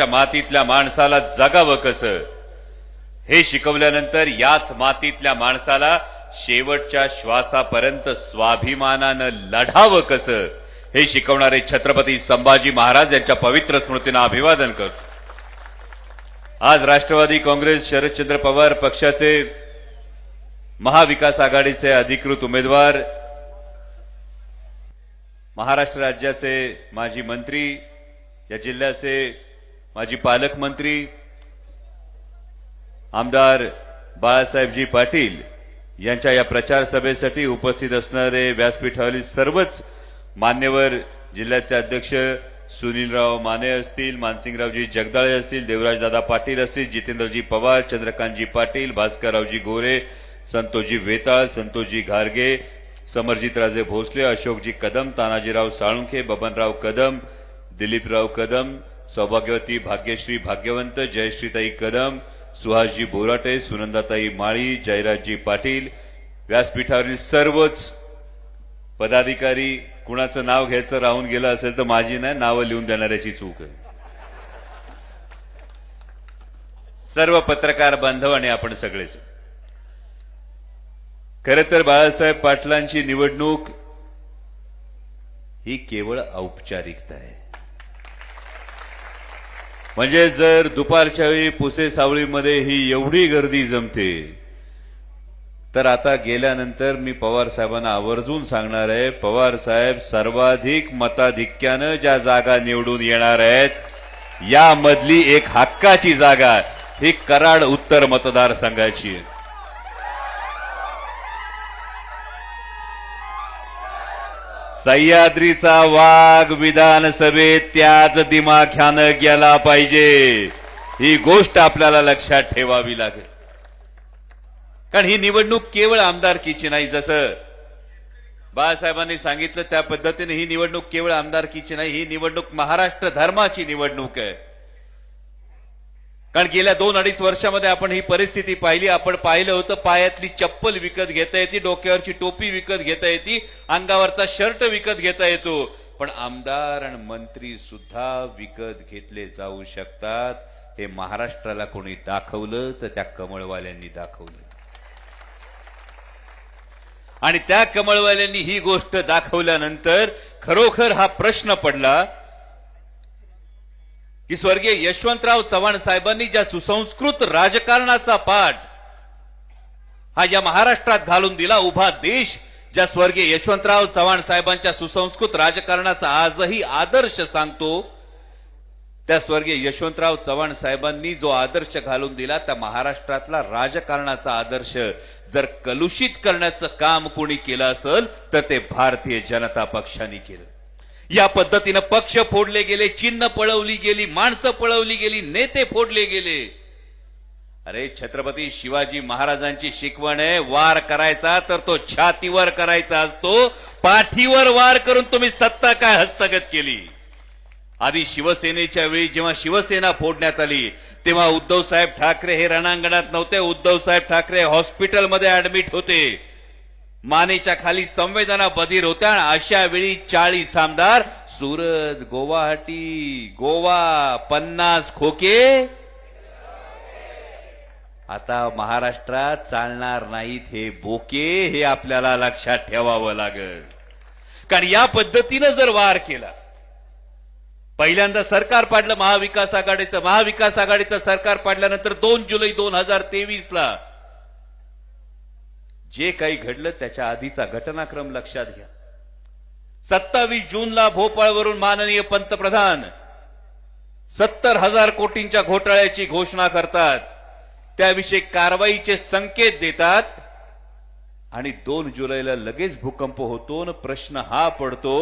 महाराष्ट्राच्या मातीतल्या माणसाला जगावं कसं? हे शिकवल्यानंतर याच मातीतल्या माणसाला शेवटच्या श्वासापर्यंत स्वाभिमानानं लढावं कसं? हे शिकवणारे छत्रपती संभाजी महाराज यांच्या पवित्र स्मृतींना अभिवादन करतो. आज राष्ट्रवादी काँग्रेस शरदचंद्र पवार पक्षाचे महाविकास आघाडीचे अधिकृत उमेदवार महाराष्ट्र राज्याचे माजी मंत्री या जिल्ह्याचे माजी पालकमंत्री आमदार बाळासाहेबजी पाटील यांच्या या प्रचार सभेसाठी उपस्थित असणारे व्यासपीठावरील सर्वच मान्यवर जिल्ह्याचे अध्यक्ष सुनीलराव माने असतील मानसिंगरावजी जगदाळे असतील देवराजदादा पाटील असतील जितेंद्रजी पवार चंद्रकांतजी पाटील भास्कररावजी गोरे संतोषजी वेताळ संतोषजी घारगे समरजितराजे भोसले अशोकजी कदम तानाजीराव साळुंखे बबनराव कदम दिलीपराव कदम सौभाग्यवती भाग्यश्री भाग्यवंत जयश्रीताई कदम सुहासजी बोराटे सुनंदाताई माळी जयराजजी पाटील व्यासपीठावरील सर्वच पदाधिकारी कुणाचं नाव घ्यायचं राहून गेलं असेल तर माझी नाही नावं लिहून देणाऱ्याची चूक आहे. सर्व पत्रकार बांधव आणि आपण सगळेच. खर तर बाळासाहेब पाटलांची निवडणूक ही केवळ औपचारिकता आहे. म्हणजे जर दुपारच्या वेळी पुसे सावळीमध्ये ही एवढी गर्दी जमते तर आता गेल्यानंतर मी पवार साहेबांना आवर्जून सांगणार आहे पवार साहेब सर्वाधिक मताधिक्यानं ज्या जागा निवडून येणार आहेत यामधली एक हक्काची जागा ही कराड उत्तर मतदारसंघाची आहे. सह्याद्रीचा वाघ विधानसभेत त्याच दिमाख्यानं गेला पाहिजे. ही गोष्ट आपल्याला लक्षात ठेवावी लागेल. कारण ही निवडणूक केवळ आमदारकीची नाही जसं बाळासाहेबांनी सांगितलं त्या पद्धतीने ही निवडणूक केवळ आमदारकीची नाही ही निवडणूक महाराष्ट्र धर्माची निवडणूक आहे. कारण गेल्या दोन अडीच वर्षामध्ये आपण ही परिस्थिती पाहिली. आपण पाहिलं होतं पायातली चप्पल विकत घेता येते डोक्यावरची टोपी विकत घेता येते अंगावरचा शर्ट विकत घेता येतो. पण आमदार आणि मंत्री सुद्धा विकत घेतले जाऊ शकतात. हे महाराष्ट्राला कोणी दाखवलं तर त्या कमळवाल्यांनी दाखवलं. आणि त्या कमळवाल्यांनी ही गोष्ट दाखवल्यानंतर खरोखर हा प्रश्न पडला की स्वर्गीय यशवंतराव चव्हाण साहेबांनी ज्या सुसंस्कृत राजकारणाचा पाठ हा या महाराष्ट्रात घालून दिला उभा देश ज्या स्वर्गीय यशवंतराव चव्हाण साहेबांच्या सुसंस्कृत राजकारणाचा आजही आदर्श सांगतो त्या स्वर्गीय यशवंतराव चव्हाण साहेबांनी जो आदर्श घालून दिला त्या महाराष्ट्रातला राजकारणाचा आदर्श जर कलुषित करण्याचं काम कोणी केलं असेल तर ते भारतीय जनता पक्षाने केलं. या पद्धतीनं पक्ष फोडले गेले चिन्ह पळवली गेली माणसं पळवली गेली नेते फोडले गेले. अरे छत्रपती शिवाजी महाराजांची शिकवण आहे वार करायचा तर तो छातीवर करायचा असतो पाठीवर वार करून तुम्ही सत्ता काय हस्तगत केली? आधी शिवसेनेच्या वेळी जेव्हा शिवसेना फोडण्यात आली तेव्हा उद्धव साहेब ठाकरे हे रणांगणात नव्हते उद्धव साहेब ठाकरे हॉस्पिटलमध्ये ऍडमिट होते. मानेच्या खाली संवेदना बधीर होत्या अशा वेळी चाळीस आमदार सुरत गुवाहाटी गोवा पन्नास खोके. आता महाराष्ट्रात चालणार नाहीत हे बोके हे आपल्याला लक्षात ठेवावं लागल. कारण या पद्धतीनं जर वार केला पहिल्यांदा सरकार पाडलं महाविकास आघाडीचं महाविकास आघाडीचं सरकार पाडल्यानंतर दोन जुलै दोन हजार तेवीस ला जे काही घडलं त्याच्या आधीचा घटनाक्रम लक्षात घ्या. सत्तावीस जूनला भोपाळवरून माननीय पंतप्रधान सत्तर हजार कोटींच्या घोटाळ्याची घोषणा करतात. त्याविषयी कारवाईचे संकेत देतात आणि दोन जुलैला लगेच भूकंप होतो न प्रश्न हा पडतो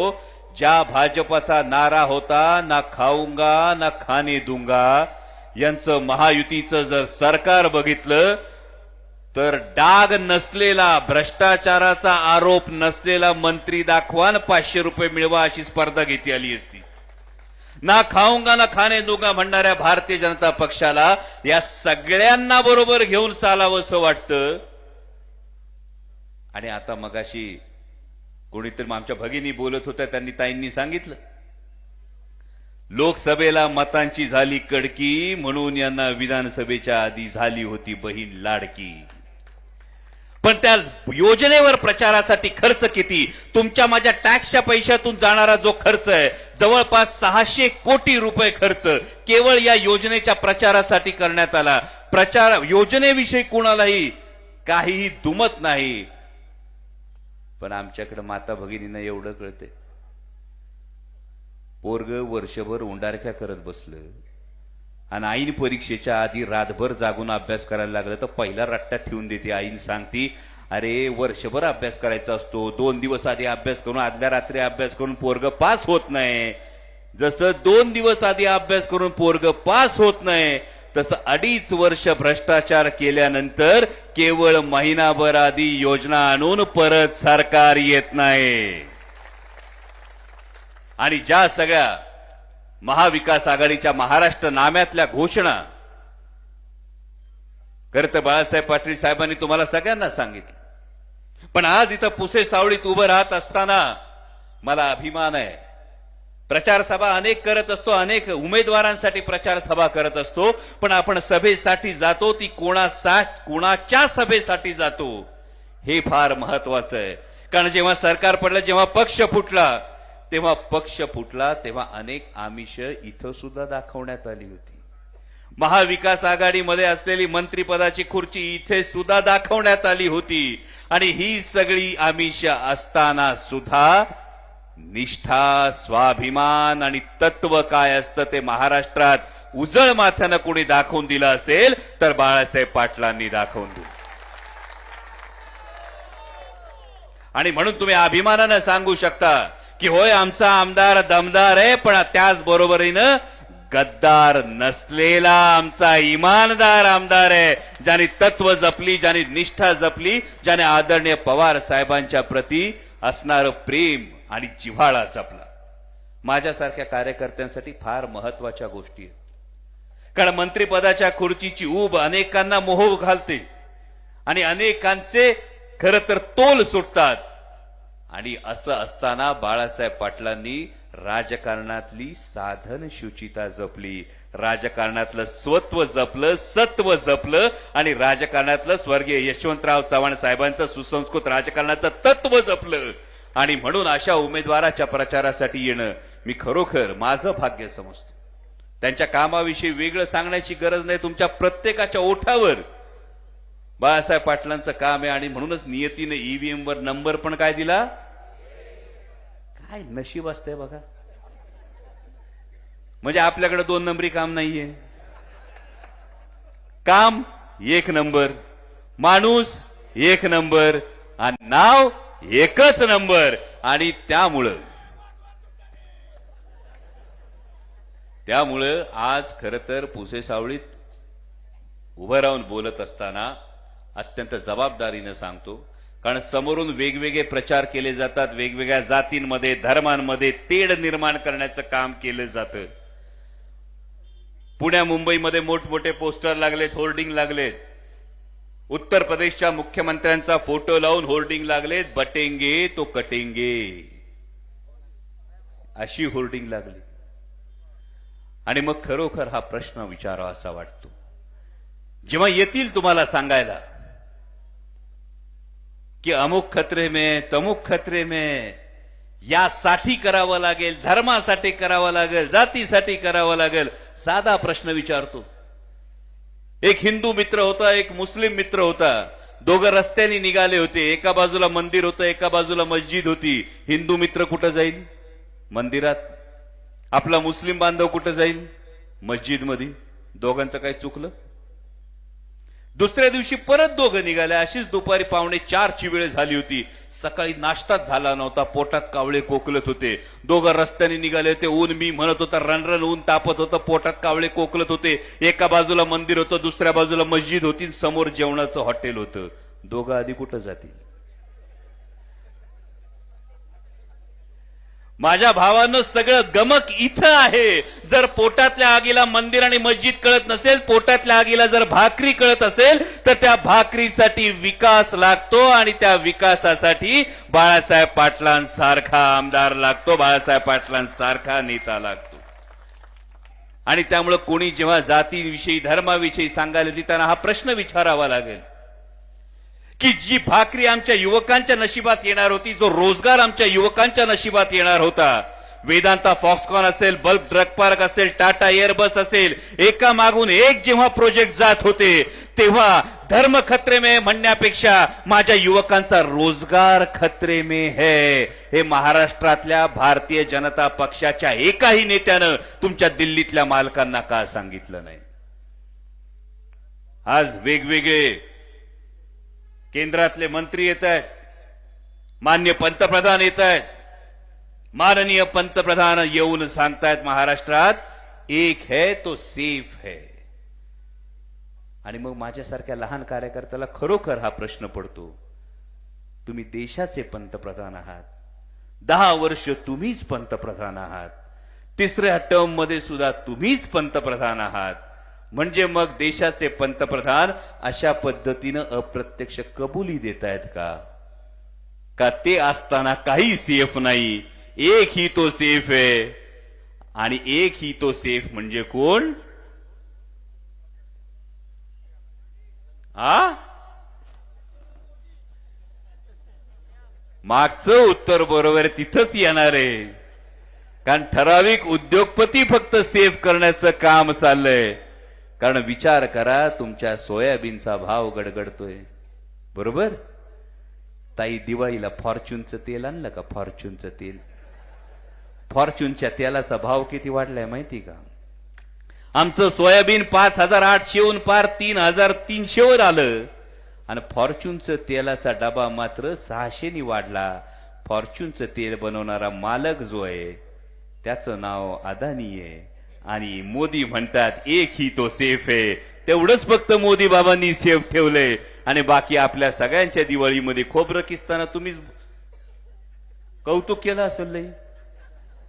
ज्या भाजपाचा नारा होता ना खाऊंगा ना खाणे दुंगा यांचं महायुतीचं जर सरकार बघितलं तर डाग नसलेला भ्रष्टाचाराचा आरोप नसलेला मंत्री दाखवा पाचशे रुपये मिळवा अशी स्पर्धा घेती आली असती. ना खाऊंगा ना खाणे दूंगा म्हणणाऱ्या भारतीय जनता पक्षाला या सगळ्यांना बरोबर घेऊन चालावं असं वाटतं. आणि आता मगाशी कोणीतरी आमच्या भगिनी बोलत होत्या त्यांनी ताईंनी सांगितलं. लोकसभेला मतांची झाली कडकी म्हणून यांना विधानसभेच्या आधी झाली होती बहीण लाडकी. पण त्या योजनेवर प्रचारासाठी खर्च किती? तुमच्या माझ्या टॅक्सच्या पैशातून जाणारा जो खर्च आहे जवळपास सहाशे कोटी रुपये खर्च केवळ या योजनेच्या प्रचारासाठी करण्यात आला. प्रचार योजनेविषयी कुणालाही काहीही दुमत नाही. पण आमच्याकडे माता भगिनींना एवढं कळते पोरग वर्षभर उंडारख्या करत बसलं. आणि आईन परीक्षेच्या आधी रातभर जागून अभ्यास करायला लागलं तर पहिला रट्टा ठेवून देते. आईन सांगती अरे वर्षभर अभ्यास करायचा असतो. दोन दिवस आधी अभ्यास करून आदल्या रात्री अभ्यास करून पोरग पास होत नाही. जसं दोन दिवस आधी अभ्यास करून पोरग पास होत नाही तसं अडीच वर्ष भ्रष्टाचार केल्यानंतर केवळ महिनाभर आधी योजना आणून परत सरकार येत नाही. आणि ज्या सगळ्या महाविकास आघाडीच्या महाराष्ट्र नाम्यातल्या घोषणा. खरं तर बाळासाहेब पाटील साहेबांनी तुम्हाला सगळ्यांना सांगितलं. पण आज इथं पुसे सावळीत उभं राहत असताना मला अभिमान आहे. प्रचार सभा अनेक करत असतो अनेक उमेदवारांसाठी प्रचार सभा करत असतो पण आपण सभेसाठी जातो ती कोणासा कोणाच्या सभेसाठी जातो हे फार महत्वाचं आहे. कारण जेव्हा सरकार पडलं जेव्हा पक्ष फुटला तेव्हा पक्ष फुटला तेव्हा अनेक आमिष इथं सुद्धा दाखवण्यात आली होती. महाविकास आघाडीमध्ये असलेली मंत्रीपदाची खुर्ची इथे सुद्धा दाखवण्यात आली होती. आणि ही सगळी आमिष असताना सुद्धा निष्ठा स्वाभिमान आणि तत्व काय असतं ते महाराष्ट्रात उजळ माथ्यानं कोणी दाखवून दिलं असेल तर बाळासाहेब पाटलांनी दाखवून दिलं. आणि म्हणून तुम्ही अभिमानानं सांगू शकता की होय आमचा आमदार दमदार आहे पण त्याचबरोबरीनं गद्दार नसलेला आमचा इमानदार आमदार आहे ज्याने तत्व जपली ज्याने निष्ठा जपली ज्याने आदरणीय पवार साहेबांच्या प्रती असणारं प्रेम आणि जिव्हाळा जपला. माझ्यासारख्या कार्यकर्त्यांसाठी फार महत्त्वाच्या गोष्टी आहेत. कारण मंत्रिपदाच्या खुर्चीची ऊब अनेकांना मोह घालते आणि अनेकांचे खर तर तोल सुटतात. आणि असं असताना बाळासाहेब पाटलांनी राजकारणातली साधन शुचिता जपली. राजकारणातलं स्वत्व जपलं सत्व जपलं आणि राजकारणातलं स्वर्गीय यशवंतराव चव्हाण साहेबांचं सुसंस्कृत राजकारणाचं तत्व जपलं. आणि म्हणून अशा उमेदवाराच्या प्रचारासाठी येणं मी खरोखर माझं भाग्य समजतो. त्यांच्या कामाविषयी वेगळं सांगण्याची गरज नाही तुमच्या प्रत्येकाच्या ओठावर. बाळासाहेब पाटलांचं काम आहे आणि म्हणूनच नियतीने ईव्हीएम वर नंबर पण काय दिला? काय नशीब असतंय बघा. म्हणजे आपल्याकडे दोन नंबरी काम नाहीये. काम एक नंबर माणूस एक नंबर आणि नाव एकच नंबर. आणि त्यामुळं त्यामुळं आज खर तर पुसे सावळीत उभं राहून बोलत असताना अत्यंत जबाबदारीनं सांगतो. कारण समोरून वेगवेगळे प्रचार केले जातात वेगवेगळ्या जातींमध्ये धर्मांमध्ये तेढ निर्माण करण्याचं काम केलं जातं. पुण्या मुंबईमध्ये मोठमोठे पोस्टर लागलेत होर्डिंग लागलेत. उत्तर प्रदेशच्या मुख्यमंत्र्यांचा फोटो लावून होर्डिंग लागलेत बटेंगे तो कटेंगे. अशी होर्डिंग लागली. आणि मग खरोखर हा प्रश्न विचारावा असा वाटतो. जेव्हा येतील तुम्हाला सांगायला की अमुक खतरे में तमुक खतरे में. यासाठी करावं लागेल धर्मासाठी करावं लागेल जातीसाठी करावं लागेल. साधा प्रश्न विचारतो. एक हिंदू मित्र होता एक मुस्लिम मित्र होता. दोघं रस्त्याने निघाले होते. एका बाजूला मंदिर होतं एका बाजूला मस्जिद होती. हिंदू मित्र कुठं जाईल? मंदिरात. आपला मुस्लिम बांधव कुठं जाईल? मस्जिदमध्ये. दोघांचं काही चुकलं? दुसऱ्या दिवशी परत दोघं निघाले अशीच दुपारी पावणे चारची वेळ झाली होती. सकाळी नाश्ताच झाला नव्हता. पोटात कावळे कोकलत होते. दोघं रस्त्याने निघाले होते. ऊन मी म्हणत होता रणरण ऊन तापत होतं. पोटात कावळे कोकलत होते. एका बाजूला मंदिर होतं दुसऱ्या बाजूला मस्जिद होती समोर जेवणाचं हॉटेल होतं. दोघं आधी कुठं जातील? माझ्या भावानं सगळं गमक इथं आहे. जर पोटातल्या आगीला मंदिर आणि मस्जिद कळत नसेल पोटातल्या आगीला जर भाकरी कळत असेल तर त्या भाकरीसाठी विकास लागतो आणि त्या विकासासाठी बाळासाहेब पाटलांसारखा आमदार लागतो बाळासाहेब पाटलांसारखा नेता लागतो. आणि त्यामुळे कोणी जेव्हा जातीविषयी धर्माविषयी सांगायला देताना हा प्रश्न विचारावा लागेल. की जी भाकरी आमच्या युवकांच्या नशिबात येणार होती जो रोजगार आमच्या युवकांच्या नशिबात येणार होता. वेदांता फॉक्सकॉन असेल बल्ब ड्रग पार्क असेल टाटा एअरबस असेल एका मागून एक जेव्हा प्रोजेक्ट जात होते तेव्हा धर्म खत्रे में म्हणण्यापेक्षा माझ्या युवकांचा रोजगार खत्रे में है. हे महाराष्ट्रातल्या भारतीय जनता पक्षाच्या एकाही नेत्यानं तुमच्या दिल्लीतल्या मालकांना का सांगितलं नाही? आज वेगवेगळे केंद्रातले मंत्री येत आहेत. मान्य पंतप्रधान येत आहेत. माननीय पंतप्रधान येऊन सांगतायत महाराष्ट्रात एक है तो सेफ है. आणि मग माझ्यासारख्या लहान कार्यकर्त्याला खरोखर हा प्रश्न पडतो तुम्ही देशाचे पंतप्रधान आहात. दहा वर्ष तुम्हीच पंतप्रधान आहात. तिसऱ्या टर्ममध्ये सुद्धा तुम्हीच पंतप्रधान आहात. म्हणजे मग देशाचे पंतप्रधान अशा पद्धतीनं अप्रत्यक्ष कबुली देत आहेत का? का ते असताना काही सेफ नाही? एक ही तो सेफ आहे. आणि एक ही तो सेफ म्हणजे कोण? आ? मागचं उत्तर बरोबर तिथंच येणार आहे. कारण ठराविक उद्योगपती फक्त सेफ करण्याचं काम चाललंय. कारण विचार करा तुमच्या सोयाबीनचा भाव गडगडतोय. बरोबर? ताई दिवाळीला फॉर्च्यूनचं तेल आणलं का फॉर्च्यूनचं तेल? फॉर्च्यूनच्या तेलाचा भाव किती वाढलाय माहिती का? आमचं सोयाबीन पाच हजार आठशेहून पार तीन हजार तीनशेवर आलं. आणि फॉर्च्यूनचं तेलाचा डबा मात्र सहाशेनी वाढला. फॉर्च्यूनचं तेल बनवणारा मालक जो आहे त्याचं नाव अदानी आहे. आणि मोदी म्हणतात एक ही तो सेफ आहे. तेवढंच फक्त मोदी बाबांनी सेफ ठेवलंय. आणि बाकी आपल्या सगळ्यांच्या दिवाळीमध्ये खोबरं किसताना तुम्हीच कौतुक केलं असेल लई?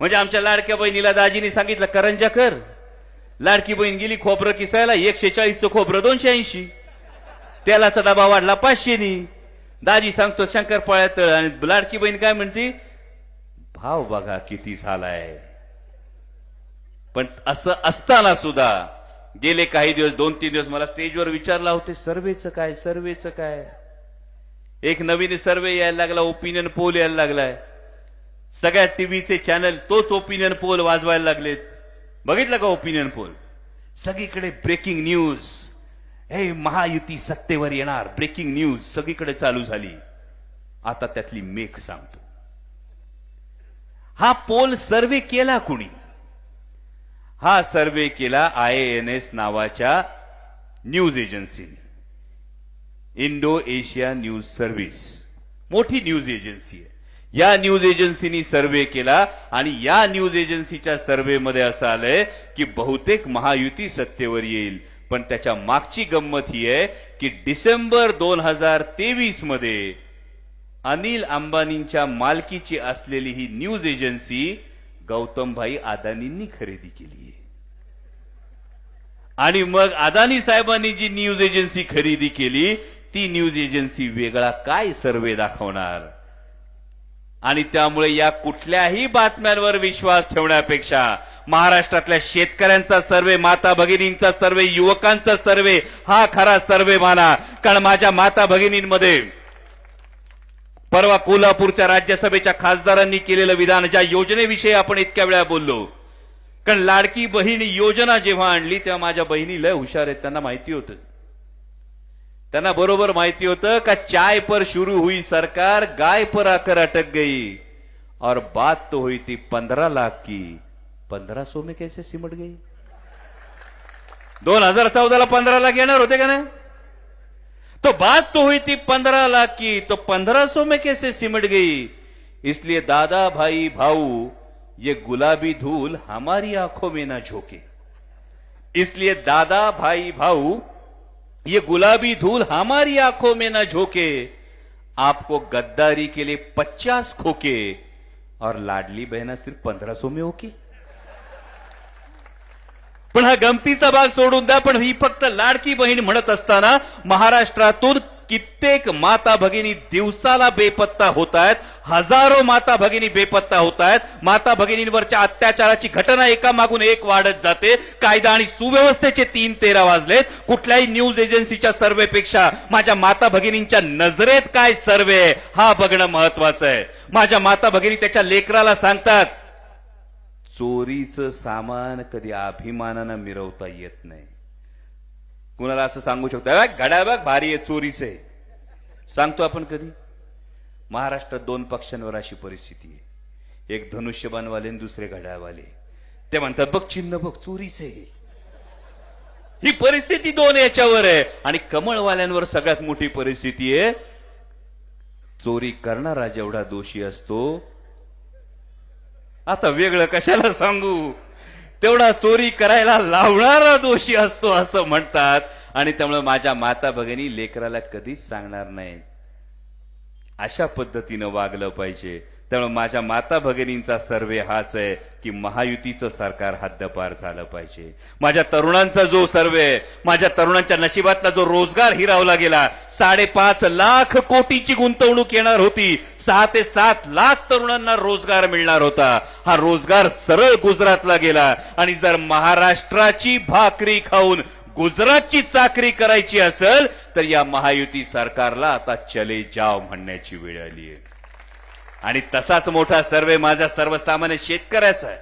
म्हणजे आमच्या लाडक्या बहिणीला दाजीने सांगितलं करंजा कर. लाडकी बहीण गेली खोबरं किसायला एकशे चाळीसचं खोबरं दोनशे ऐंशी. तेलाचा डबा वाढला पाचशेनी. दाजी सांगतो शंकरपाळ्यात आणि लाडकी बहीण काय म्हणते भाव बघा किती झालाय. पण असं असताना सुद्धा गेले काही दिवस दोन तीन दिवस मला स्टेजवर विचारला होते सर्वेचं काय सर्वेचं काय? एक नवीन सर्वे यायला लागला ओपिनियन पोल यायला लागलाय. सगळ्या टीव्हीचे चॅनल तोच ओपिनियन पोल वाजवायला लागलेत. बघितलं का ओपिनियन पोल सगळीकडे ब्रेकिंग न्यूज हे महायुती सत्तेवर येणार ब्रेकिंग न्यूज सगळीकडे चालू झाली. आता त्यातली मेख सांगतो. हा पोल सर्वे केला कुणी? हा सर्वे केला आय एन एस नावाच्या news एजन्सीने. Indo Asia news service. मोठी न्यूज एजन्सी आहे. या न्यूज एजन्सीनी सर्वे केला आणि या न्यूज एजन्सीच्या सर्वेमध्ये असं आलंय की बहुतेक महायुती सत्तेवर येईल. पण त्याच्या मागची गंमत ही आहे की डिसेंबर दोन हजार तेवीसमध्ये अनिल अंबानींच्या मालकीची असलेली ही न्यूज एजन्सी गौतमभाई अदानींनी खरेदी केली आहे. आणि मग अदानी साहेबांनी जी न्यूज एजन्सी खरेदी केली ती न्यूज एजन्सी वेगळा काय सर्वे दाखवणार? आणि त्यामुळे या कुठल्याही बातम्यांवर विश्वास ठेवण्यापेक्षा महाराष्ट्रातल्या शेतकऱ्यांचा सर्वे माता भगिनींचा सर्वे युवकांचा सर्वे हा खरा सर्वे माना. कारण माझ्या माता भगिनींमध्ये परवा कोल्हापूरच्या राज्यसभेच्या खासदारांनी केलेलं विधान ज्या योजनेविषयी आपण इतक्या वेळा बोललो. कारण लाडकी बहीण योजना जेव्हा आणली तेव्हा माझ्या बहिणी लय हुशार आहेत त्यांना माहिती होतं. त्यांना बरोबर माहिती होतं का चाय पर शुरू हुई सरकार गाय पर आकर अटक गई. और बात तो हुई थी पंद्रह लाख की. पंद्रह सो में कैसे सिमट गई? दोन हजार चौदाला पंधरा लाख येणार होते का नाही? तो बात तो हुई थी पंद्रह लाख की तो पंद्रह सौ में कैसे सिमट गई? इसलिए दादा भाई भाऊ, ये गुलाबी धूल हमारी आँखों में ना झोंके। इसलिए दादा भाई भाऊ, ये गुलाबी धूल हमारी आँखों में ना झोंके। आपको गद्दारी के लिए पचास खोके और लाडली बहना सिर्फ़ पंद्रह सौ में ओके पण हा गमतीचा भाग सोडून द्या पण ही फक्त लाडकी बहीण म्हणत असताना महाराष्ट्रातून कित्येक माता भगिनी दिवसाला बेपत्ता होत आहेत हजारो माता भगिनी बेपत्ता होत आहेत. माता भगिनींवरच्या अत्याचाराची घटना एका मागून एक वाढत जाते. कायदा आणि सुव्यवस्थेचे तीन तेरा वाजलेत. कुठल्याही न्यूज एजन्सीच्या सर्वेपेक्षा माझ्या माता भगिनींच्या नजरेत काय सर्वे हा बघणं महत्वाचं आहे. माझ्या माता भगिनी त्याच्या लेकराला सांगतात चोरीचं सामान कधी अभिमानानं मिरवता येत नाही. कुणाला असं सांगू शकतो? घड्या बघ भारी आहे चोरीचं आहे. सांगतो आपण कधी? महाराष्ट्रात दोन पक्षांवर अशी परिस्थिती आहे. एक धनुष्यबाणवाले आणि दुसरे घड्याळवाले. ते म्हणतात बघ चिन्ह बघ चोरीच आहे. ही परिस्थिती दोन याच्यावर आहे. आणि कमळवाल्यांवर सगळ्यात मोठी परिस्थिती आहे चोरी करणारा जेवढा दोषी असतो आता वेगळं कशाला सांगू? तेवढा चोरी करायला लावणारा दोषी असतो असं म्हणतात. आणि त्यामुळे माझ्या माता भगिनी लेकराला कधीच सांगणार नाही. अशा पद्धतीनं वागलं पाहिजे. त्यामुळे माझ्या माता भगिनींचा सर्वे हाच आहे की महायुतीचं सरकार हद्दपार झालं पाहिजे. माझ्या तरुणांचा जो सर्वे माझ्या तरुणांच्या नशिबातला जो रोजगार हिरावला गेला साडेपाच लाख कोटीची गुंतवणूक येणार होती. सहा ते सात लाख तरुणांना रोजगार मिळणार होता. हा रोजगार सरळ गुजरातला गेला. आणि जर महाराष्ट्राची भाकरी खाऊन गुजरातची चाकरी करायची असेल तर या महायुती सरकारला आता चले जाव म्हणण्याची वेळ आली आहे. आणि तसाच मोठा सर्वे माझा सर्वसामान्य शेतकऱ्याचा आहे.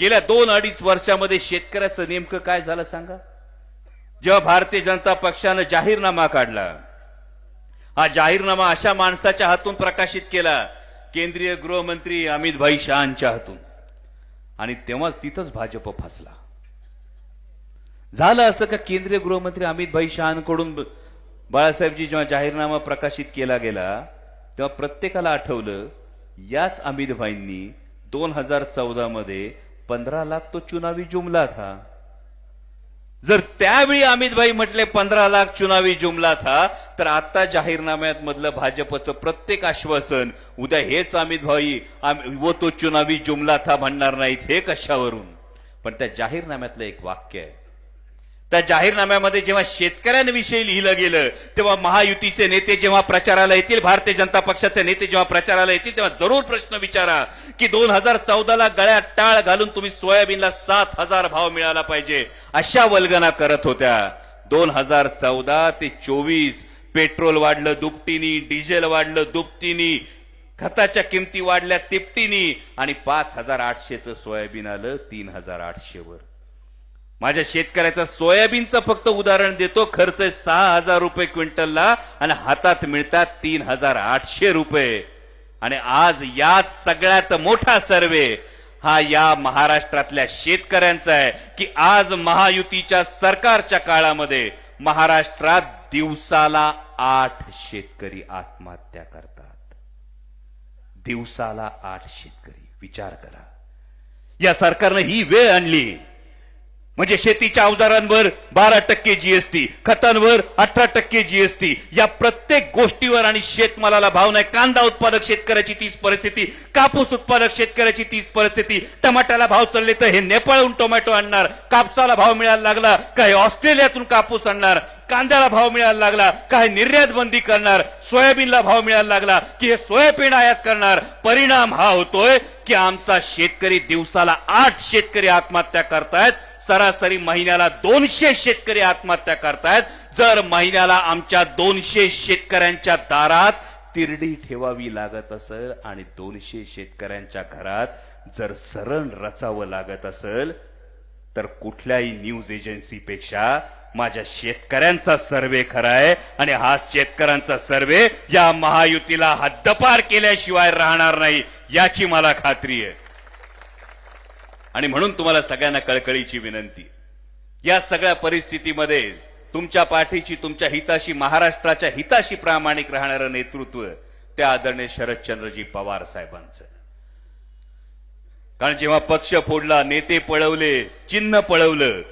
गेल्या दोन अडीच वर्षामध्ये शेतकऱ्याचं नेमकं काय झालं सांगा? जेव्हा भारतीय जनता पक्षानं जाहीरनामा काढला हा जाहीरनामा अशा माणसाच्या हातून प्रकाशित केला केंद्रीय गृहमंत्री अमित भाई शहांच्या हातून. आणि तेव्हाच तिथंच भाजप फसला. झालं असं का केंद्रीय गृहमंत्री अमित भाई शहांकडून बाळासाहेबजी जेव्हा जाहीरनामा प्रकाशित केला गेला तेव्हा प्रत्येकाला आठवलं याच अमित भाईंनी दोन हजार चौदा मध्ये पंधरा लाख तो चुनावी जुमला था. जर त्यावेळी अमितभाई म्हटले पंधरा लाख चुनावी जुमला था तर आता जाहीरनाम्यात मधलं भाजपचं प्रत्येक आश्वासन उद्या हेच अमित भाई व तो चुनावी जुमला था म्हणणार नाहीत हे कशावरून? पण त्या जाहीरनाम्यातलं एक वाक्य आहे. त्या जाहीरनाम्यामध्ये जेव्हा शेतकऱ्यांविषयी लिहिलं गेलं तेव्हा महायुतीचे नेते जेव्हा प्रचाराला येतील भारतीय जनता पक्षाचे नेते जेव्हा प्रचाराला येतील तेव्हा जरूर प्रश्न विचारा की दोन हजार चौदाला गळ्यात टाळ घालून तुम्ही सोयाबीनला सात हजार भाव मिळाला पाहिजे अशा वल्गना करत होत्या. दोन हजार चौदा ते चोवीस पेट्रोल वाढलं दुपटीनी डिझेल वाढलं दुपटीनी खताच्या किमती वाढल्या तिपटीनी आणि पाच हजार आठशेचं सोयाबीन आलं तीन हजार आठशेवर. माझ्या शेतकऱ्याचं सोयाबीनचं फक्त उदाहरण देतो. खर्च सहा हजार रुपये क्विंटलला आणि हातात मिळतात तीन हजार आठशे रुपये. आणि आज याच सगळ्यात मोठा सर्वे हा या महाराष्ट्रातल्या शेतकऱ्यांचा आहे की आज महायुतीच्या सरकारच्या काळामध्ये महाराष्ट्रात दिवसाला आठ शेतकरी आत्महत्या करतात. दिवसाला आठ शेतकरी. विचार करा. या सरकारनं ही वेळ आणली. म्हणजे शेतीच्या अवजारांवर बारा टक्के जीएसटी खतांवर अठरा टक्के जीएसटी या प्रत्येक गोष्टीवर आणि शेतमालाला भाव नाही. कांदा उत्पादक शेतकऱ्याची तीच परिस्थिती कापूस उत्पादक शेतकऱ्याची तीच परिस्थिती. टमाट्याला भाव चढले तर हे नेपाळहून टोमॅटो आणणार. कापसाला भाव मिळायला लागला काही ऑस्ट्रेलियातून कापूस आणणार. कांद्याला भाव मिळायला लागला काही निर्यात बंदी करणार. सोयाबीनला भाव मिळायला लागला की हे सोयाबीन आयात करणार. परिणाम हा होतोय की आमचा शेतकरी दिवसाला आठ शेतकरी आत्महत्या करतायत. सरासरी महिन्याला दोनशे शेतकरी आत्महत्या करतायत. जर महिन्याला आमच्या दोनशे शेतकऱ्यांच्या दारात तिरडी ठेवावी लागत असेल आणि दोनशे शेतकऱ्यांच्या घरात जर सरण रचावं लागत असेल तर कुठल्याही न्यूज एजन्सीपेक्षा माझ्या शेतकऱ्यांचा सर्वे खरा आहे आणि हा शेतकऱ्यांचा सर्वे या महायुतीला हद्दपार केल्याशिवाय राहणार नाही याची मला खात्री आहे. आणि म्हणून तुम्हाला सगळ्यांना कळकळीची विनंती. या सगळ्या परिस्थितीमध्ये तुमच्या पाठीची तुमच्या हिताशी महाराष्ट्राच्या हिताशी प्रामाणिक राहणारं नेतृत्व त्या आदरणीय शरदचंद्रजी पवार साहेबांचं. कारण जेव्हा पक्ष फोडला नेते पळवले चिन्ह पळवलं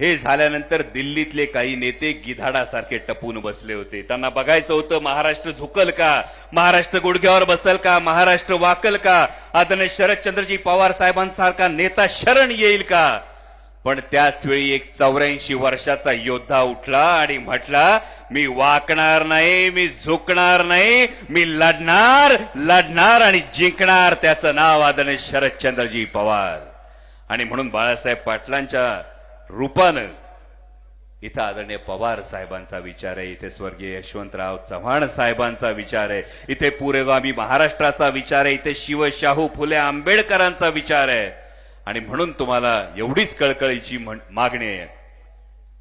हे झाल्यानंतर दिल्लीतले काही नेते गिधाडासारखे टपून बसले होते. त्यांना बघायचं होतं महाराष्ट्र झुकल का? महाराष्ट्र गुडघ्यावर बसल का? महाराष्ट्र वाकल का? आदरणीय शरदचंद्रजी पवार साहेबांसारखा नेता शरण येईल का? पण त्याच वेळी एक चौऱ्याऐंशी वर्षाचा योद्धा उठला आणि म्हटला मी वाकणार नाही मी झुकणार नाही मी लढणार लढणार आणि जिंकणार त्याचं नाव आदरणीय शरदचंद्रजी पवार. आणि म्हणून बाळासाहेब पाटलांच्या रूपानं. इथं आदरणीय पवार साहेबांचा विचार आहे इथे स्वर्गीय यशवंतराव चव्हाण साहेबांचा विचार आहे इथे पुरेगामी महाराष्ट्राचा विचार आहे इथे शिवशाहू फुले आंबेडकरांचा विचार आहे. आणि म्हणून तुम्हाला एवढीच कळकळीची मागणी आहे.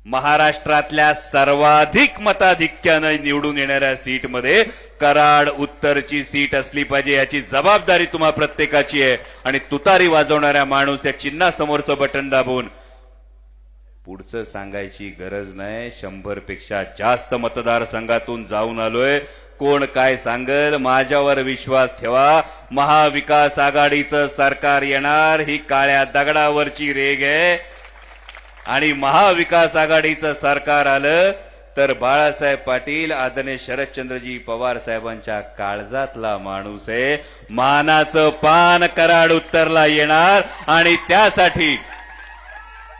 महाराष्ट्रातल्या सर्वाधिक मताधिक्यानं निवडून येणाऱ्या सीटमध्ये कराड उत्तरची सीट असली पाहिजे याची जबाबदारी तुम्हा प्रत्येकाची आहे. आणि तुतारी वाजवणाऱ्या माणूस या चिन्हासमोरचं बटन दाबून पुढचं सांगायची गरज नाही. शंभरपेक्षा जास्त मतदारसंघातून जाऊन आलोय. कोण काय सांगल? माझ्यावर विश्वास ठेवा. महाविकास आघाडीचं सरकार येणार. ही काळ्या दगडावरची रेग आहे. आणि महाविकास आघाडीचं सरकार आलं तर बाळासाहेब पाटील आदरणीय शरदचंद्रजी पवार साहेबांच्या काळजातला माणूस आहे. मानाचं पान कराड उत्तरला येणार. आणि त्यासाठी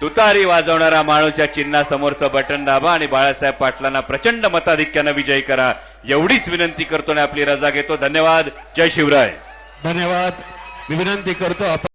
तुतारी वाजवणारा माणूस या चिन्हासमोरचं बटन दाबा आणि बाळासाहेब पाटलांना प्रचंड मताधिक्यानं विजयी करा. एवढीच विनंती करतो आणि आपली रजा घेतो. धन्यवाद. जय शिवराय. धन्यवाद. विनंती करतो आपण